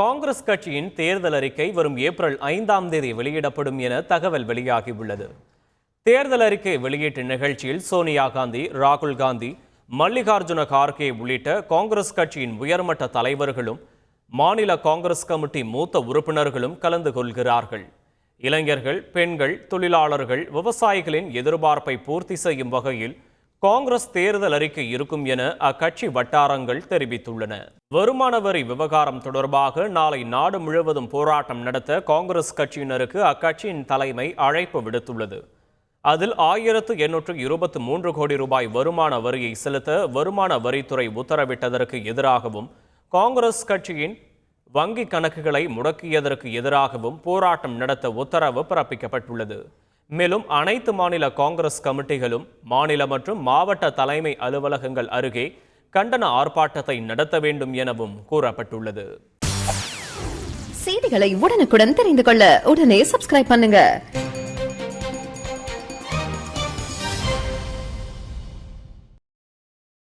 காங்கிரஸ் கட்சியின் தேர்தல் அறிக்கை வரும் ஏப்ரல் ஐந்தாம் தேதி வெளியிடப்படும் என தகவல் வெளியாகியுள்ளது. தேர்தல் அறிக்கை வெளியீட்டு நிகழ்ச்சியில் சோனியா காந்தி ராகுல் காந்தி மல்லிகார்ஜுன கார்கே உள்ளிட்ட காங்கிரஸ் கட்சியின் உயர்மட்ட தலைவர்களும் மாநில காங்கிரஸ் கமிட்டி மூத்த உறுப்பினர்களும் கலந்து கொள்கிறார்கள். இளைஞர்கள் பெண்கள் தொழிலாளர்கள் விவசாயிகளின் எதிர்பார்ப்பை பூர்த்தி செய்யும் வகையில் காங்கிரஸ் தேர்தல் அறிக்கை இருக்கும் என அக்கட்சி வட்டாரங்கள் தெரிவித்துள்ளன. வருமான வரி விவகாரம் தொடர்பாக நாளை நாடு முழுவதும் போராட்டம் நடத்த காங்கிரஸ் கட்சியினருக்கு அக்கட்சியின் தலைமை அழைப்பு விடுத்துள்ளது. அதில் ஆயிரத்து எண்ணூற்று இருபத்து மூன்று கோடி ரூபாய் வருமான வரியை செலுத்த வருமான வரித்துறை உத்தரவிட்டதற்கு எதிராகவும் காங்கிரஸ் கட்சியின் வங்கி கணக்குகளை முடக்கியதற்கு எதிராகவும் போராட்டம் நடத்த உத்தரவு பிறப்பிக்கப்பட்டுள்ளது. மேலும் அனைத்து மாநில காங்கிரஸ் கமிட்டிகளும் மாநில மற்றும் மாவட்ட தலைமை அலுவலகங்கள் அருகே கண்டன ஆர்ப்பாட்டத்தை நடத்த வேண்டும் எனவும் கூறப்பட்டுள்ளது. செய்திகளை உடனுக்குடன் தெரிந்து கொள்ள உடனே சப்ஸ்கிரைப் பண்ணுங்க.